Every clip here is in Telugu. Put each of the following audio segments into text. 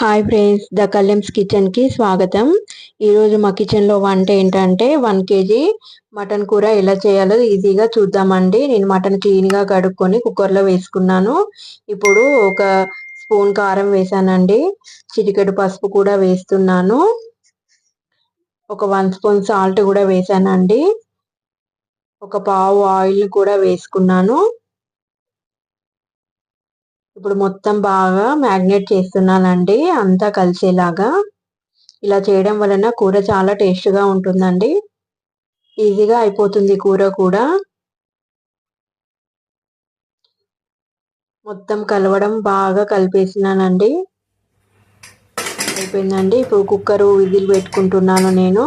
హాయ్ ఫ్రెండ్స్ ద కల్లెమ్స్ కిచెన్కి స్వాగతం. ఈరోజు మా కిచెన్లో వంట ఏంటంటే వన్ కేజీ మటన్ కూర ఎలా చేయాలో ఈజీగా చూద్దామండి. నేను మటన్ క్లీన్గా కడుక్కొని కుక్కర్లో వేసుకున్నాను. ఇప్పుడు ఒక స్పూన్ కారం వేసానండి. చిటికెడు పసుపు కూడా వేస్తున్నాను. ఒక వన్ స్పూన్ సాల్ట్ కూడా వేసానండి. ఒక పావు ఆయిల్ కూడా వేసుకున్నాను. ఇప్పుడు మొత్తం బాగా మ్యాగ్నేట్ చేస్తున్నానండి. అంతా కలిసేలాగా. ఇలా చేయడం వలన కూర చాలా టేస్ట్గా ఉంటుందండి. ఈజీగా అయిపోతుంది కూర కూడా. మొత్తం కలవడం బాగా కలిపేసినానండి. అయిపోయిందండి. ఇప్పుడు కుక్కరు విజిల్ పెట్టుకుంటున్నాను నేను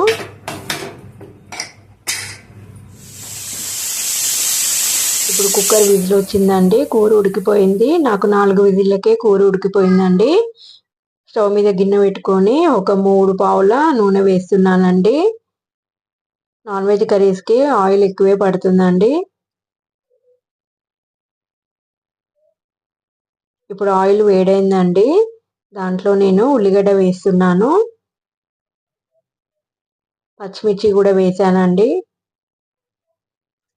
ఇప్పుడు కుక్కర్ విజిల్ వచ్చిందండి కూర ఉడికిపోయింది. నాకు నాలుగు విజిల్లకే కూర ఉడికిపోయిందండి. స్టవ్ మీద గిన్నె పెట్టుకొని ఒక మూడు పావుల నూనె వేస్తున్నానండి. నాన్ వెజ్ కర్రీస్కి ఆయిల్ ఎక్కువే పడుతుందండి. ఇప్పుడు ఆయిల్ వేడైందండి. దాంట్లో నేను ఉల్లిగడ్డ వేస్తున్నాను. పచ్చిమిర్చి కూడా వేసానండి.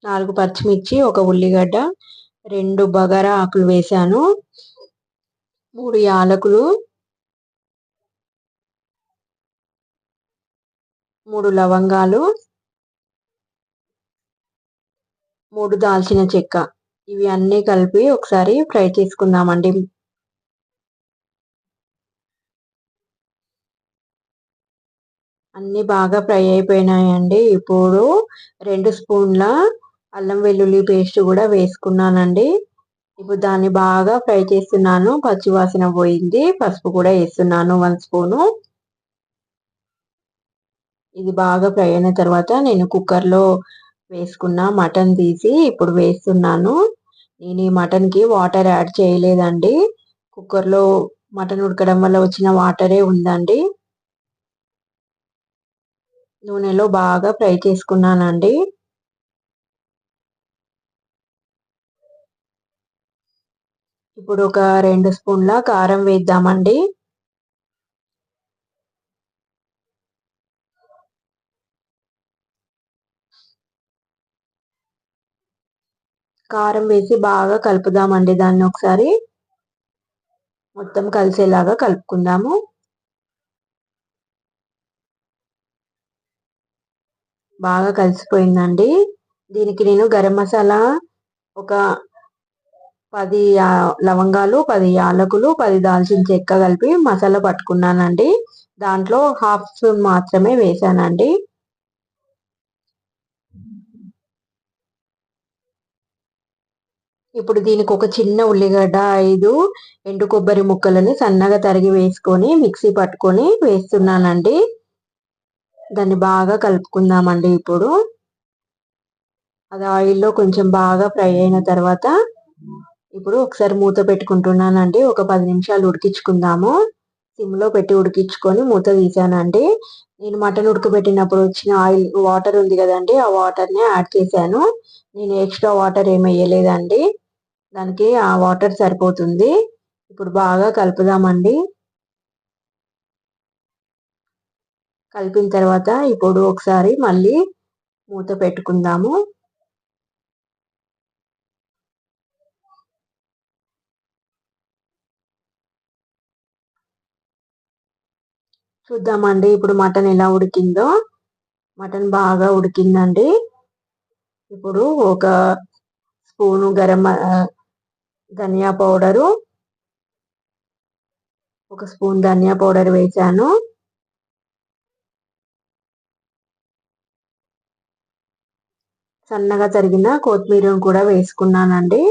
నాలుగు పచ్చిమిర్చి ఒక ఉల్లిగడ్డ రెండు బగారా ఆకులు వేసాను మూడు యాలకులు మూడు లవంగాలు మూడు దాల్చిన చెక్క. ఇవి అన్నీ కలిపి ఒకసారి ఫ్రై చేసుకుందామండి. అన్నీ బాగా ఫ్రై అయిపోయినాయండి. ఇప్పుడు రెండు స్పూన్ల అల్లం వెల్లుల్లి పేస్ట్ కూడా వేసుకున్నానండి. ఇప్పుడు దాన్ని బాగా ఫ్రై చేస్తున్నాను. పచ్చివాసన పోయింది. పసుపు కూడా వేస్తున్నాను వన్ స్పూను. ఇది బాగా ఫ్రై అయిన తర్వాత నేను కుక్కర్లో వేసుకున్న మటన్ తీసి ఇప్పుడు వేస్తున్నాను. నేను ఈ మటన్కి వాటర్ యాడ్ చేయలేదండి. కుక్కర్లో మటన్ ఉడకడం వల్ల వచ్చిన వాటరే ఉందండి. నూనెలో బాగా ఫ్రై చేసుకున్నానండి. ఇప్పుడు ఒక రెండు స్పూన్ల కారం వేద్దామండి. కారం వేసి బాగా కలుపుదామండి దాన్ని ఒకసారి. మొత్తం కలిసేలాగా కలుపుకుందాము. బాగా కలిసిపోయిందండి. దీనికి నేను గరం మసాలా ఒక పది లవంగాలు పది యాలకులు పది దాల్చిన చెక్క కలిపి మసాలా పట్టుకున్నానండి. దాంట్లో హాఫ్ స్పూన్ మాత్రమే వేసానండి. ఇప్పుడు దీనికి ఒక చిన్న ఉల్లిగడ్డ ఐదు ఎండు కొబ్బరి ముక్కలని సన్నగా తరిగి వేసుకొని మిక్సీ పట్టుకొని వేస్తున్నానండి. దాన్ని బాగా కలుపుకుందామండి ఇప్పుడు. అది ఆయిల్లో కొంచెం బాగా ఫ్రై అయిన తర్వాత ఇప్పుడు ఒకసారి మూత పెట్టుకుంటున్నానండి. ఒక పది నిమిషాలు ఉడికించుకుందాము. సిమ్లో పెట్టి ఉడికించుకొని మూత తీసానండి. నేను మటన్ ఉడకబెట్టినప్పుడు వచ్చిన ఆయిల్ వాటర్ ఉంది కదండి ఆ వాటర్ని యాడ్ చేశాను. నేను ఎక్స్ట్రా వాటర్ ఏమి వేయలేదండి. దానికి ఆ వాటర్ సరిపోతుంది. ఇప్పుడు బాగా కలుపుదామండి. కలిపిన తర్వాత ఇప్పుడు ఒకసారి మళ్ళీ మూత పెట్టుకుందాము. చూద్దామండి. ఇప్పుడు మటన్ ఎలా ఉడికిందో. మటన్ బాగా ఉడికిందండి. ఇప్పుడు ఒక స్పూను గరం ధనియా పౌడరు. ఒక స్పూన్ ధనియా పౌడర్ వేసాను. సన్నగా తరిగిన కొత్తిమీరను కూడా వేసుకున్నానండి.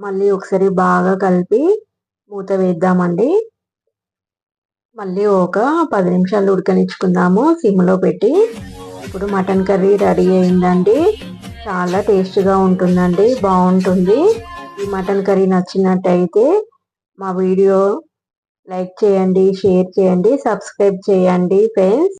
మళ్ళీ ఒకసారి బాగా కలిపి మూత వేద్దామండి. మళ్ళీ ఒక పది నిమిషాలు ఉడకనిచ్చుకుందాము. సిమ్లో పెట్టి ఇప్పుడు మటన్ కర్రీ రెడీ అయిందండి. చాలా టేస్ట్గా ఉంటుందండి. బాగుంటుంది. ఈ మటన్ కర్రీ నచ్చినట్టయితే మా వీడియో లైక్ చేయండి షేర్ చేయండి సబ్స్క్రైబ్ చేయండి ఫ్రెండ్స్.